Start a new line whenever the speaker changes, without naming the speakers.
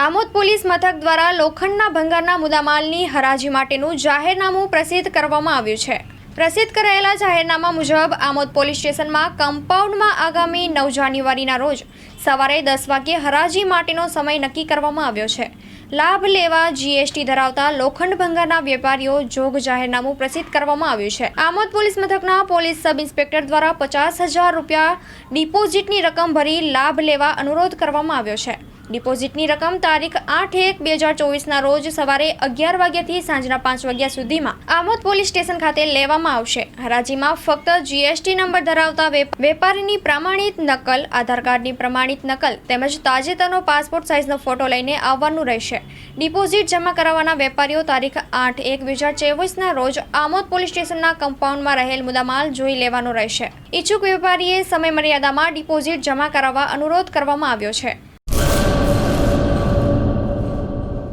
Amod police મથક દ્વારા લોખંડના ભંગારના મુદ્દામાલની હરાજી માટેનું જાહેરનામું પ્રસિદ્ધ કરવામાં આવ્યું છે. પ્રસિદ્ધ કરાયેલા જાહેરનામા મુજબ આમોદ પોલીસ સ્ટેશનમાં કમ્પાઉન્ડમાં આગામી નવ જાન્યુઆરીના રોજ સવારે દસ વાગ્યે હરાજી માટેનો સમય નક્કી કરવામાં આવ્યો છે. લાભ લેવા જીએસટી ધરાવતા લોખંડ ભંગારના વેપારીઓ જોગ જાહેરનામું પ્રસિદ્ધ કરવામાં આવ્યું છે. આમોદ પોલીસ મથકના પોલીસ સબ ઇન્સ્પેક્ટર દ્વારા પચાસ હજાર રૂપિયા ડિપોઝિટની રકમ ભરી લાભ લેવા અનુરોધ કરવામાં આવ્યો છે. ડિપોઝિટની રકમ તારીખ આઠ એક બે હજાર ચોવીસના રોજ સવારે અગિયાર વાગ્યાથી સાંજના પાંચ વાગ્યા સુધીમાં આમોદ પોલીસ સ્ટેશન ખાતે લેવામાં આવશે. હરાજીમાં ફક્ત જીએસટી નંબર ધરાવતા વેપ- વેપારીની પ્રમાણિત નકલ, આધાર કાર્ડની પ્રમાણિત નકલ તેમજ તાજેતરનો પાસપોર્ટ સાઇઝનો ફોટો લઈને આવવાનું રહેશે. ડિપોઝિટ જમા કરાવવાના વેપારીઓ તારીખ આઠ એક બે હજાર ચોવીસના રોજ આમોદ પોલીસ સ્ટેશનના કમ્પાઉન્ડમાં રહેલ મુદ્દામાલ જોઈ લેવાનો રહેશે. ઈચ્છુક વેપારીએ સમય મર્યાદામાં ડિપોઝિટ જમા કરાવવા અનુરોધ કરવામાં આવ્યો છે.